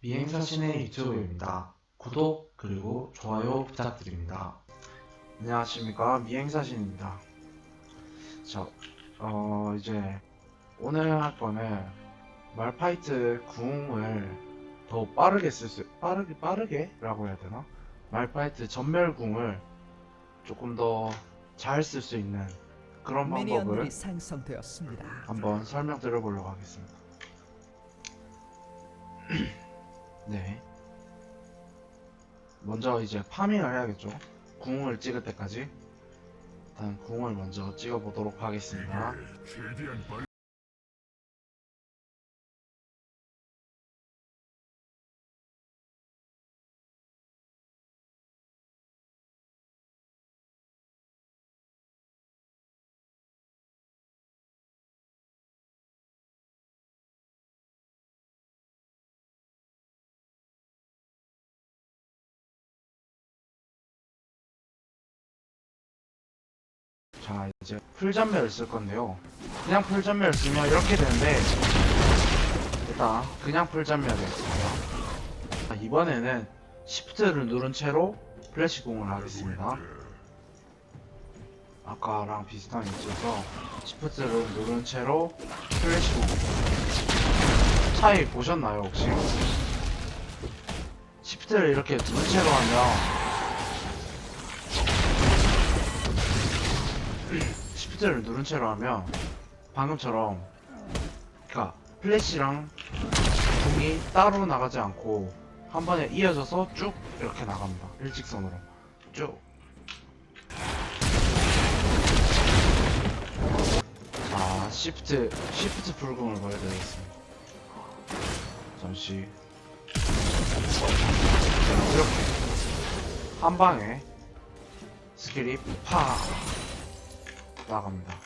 비행사신의 유튜브입니다. 구독 그리고 좋아요 부탁드립니다. 안녕하십니까 미행사신입니다. 자, 어 이제 오늘 할 거는 말파이트 궁을 더 빠르게 쓸 수, 빠르게 빠르게라고 해야 되나? 말파이트 전멸궁을 조금 더 잘 쓸 수 있는 그런 방법을. 한번 설명드려 보려고 하겠습니다. 네. 먼저 이제 파밍을 해야겠죠. 궁을 찍을 때까지. 일단 궁을 먼저 찍어 보도록 하겠습니다. 최대한 빨리 자, 이제 풀전멸을 쓸 건데요. 그냥 풀전멸 쓰면 이렇게 되는데, 일단 그냥 풀전멸을 했습니다. 자, 이번에는 시프트를 누른 채로 플래시 공을 하겠습니다. 아까랑 비슷한 위치에서 시프트를 누른 채로 플래시 공. 차이 보셨나요, 혹시? 시프트를 이렇게 누른 채로 하면 시프트를 누른 채로 하면 방금처럼 그니까 플래시랑 공이 따로 나가지 않고 한 번에 이어져서 쭉 이렇게 나갑니다 일직선으로 쭉 자, 시프트, 시프트 불금을 보여드리겠습니다. 잠시. 자, 이렇게. 한 방에 스킬이 팍! 나갑니다.